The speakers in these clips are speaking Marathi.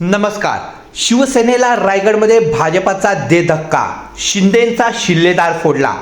नमस्कार. शिवसेनेला रायगडमध्ये भाजपाचा दे धक्का. शिंदेचा शिल्लेदार फोडला.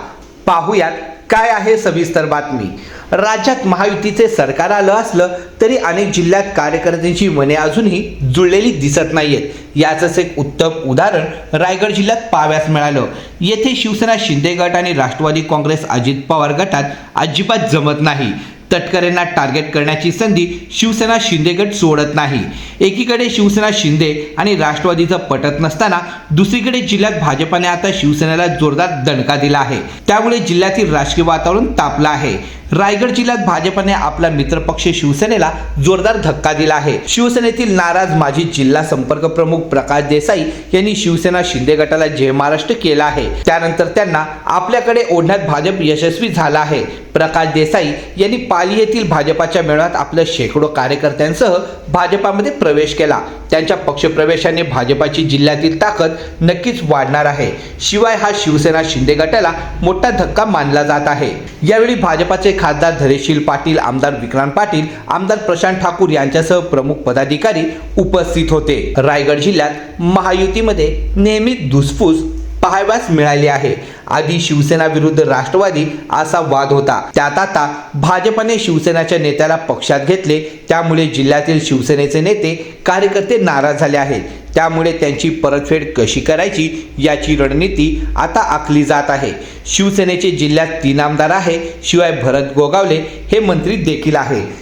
पाहुयात काय आहे सविस्तर बातमी. राज्यात महायुतीचे सरकार आलं असलं तरी अनेक जिल्ह्यात कार्यकर्त्यांची मने अजूनही जुळलेली दिसत नाहीयेत. याचंच एक उत्तम उदाहरण रायगड जिल्ह्यात पाव्यास मिळालं. येथे शिवसेना शिंदे गट आणि राष्ट्रवादी काँग्रेस अजित पवार गटात अजिबात जमत नाही. तटकरेंना टार्गेट करण्याची संधी शिवसेना शिंदे गट सोडत नाही. एकीकडे शिवसेना शिंदे आणि राष्ट्रवादीचं पटत नसताना दुसरीकडे जिल्ह्यात भाजपाने आता शिवसेनेला जोरदार दणका दिला आहे. त्यामुळे जिल्ह्यातील राजकीय वातावरण तापलं आहे. रायगड जिल्ह्यात भाजपने आपला मित्रपक्ष शिवसेनेला जोरदार धक्का दिला आहे. शिवसेनेतील नाराज माजी जिल्हा संपर्क प्रमुख प्रकाश देसाई यांनी शिवसेना शिंदे गटाला जय महाराष्ट्र केला आहे. त्यानंतर त्यांना आपल्याकडे ओढण्यात भाजप यशस्वी झाला आहे. प्रकाश देसाई यांनी पाली येथील भाजपाच्या मेळाव्यात आपल्या शेकडो कार्यकर्त्यांसह भाजपामध्ये प्रवेश केला. त्यांच्या पक्षप्रवेशाने भाजपाची जिल्ह्यातील ताकद नक्कीच वाढणार आहे. शिवाय हा शिवसेना शिंदे गटाला मोठा धक्का मानला जात आहे. यावेळी भाजपाचे खासदार धरेशील पाटील आमदार विक्रांत पाटील आमदार प्रशांत ठाकूर यांच्यासह प्रमुख पदाधिकारी उपस्थित होते. रायगड जिल्ह्यात महायुतीमध्ये नेहमी धुसफूस पाहाव्यास मिळाली आहे. आधी शिवसेना विरुद्ध राष्ट्रवादी असा वाद होता. त्यात आता भाजपने शिवसेनेच्या नेत्याला पक्षात घेतले. त्यामुळे जिल्ह्यातील शिवसेनेचे नेते कार्यकर्ते नाराज झाले आहेत. त्यामुळे त्यांची परतफेड कशी करायची याची रणनीती आता आखली जात आहे. शिवसेनेचे जिल्ह्यात तीन आमदार आहे. शिवाय भरत गोगावले हे मंत्री देखील आहे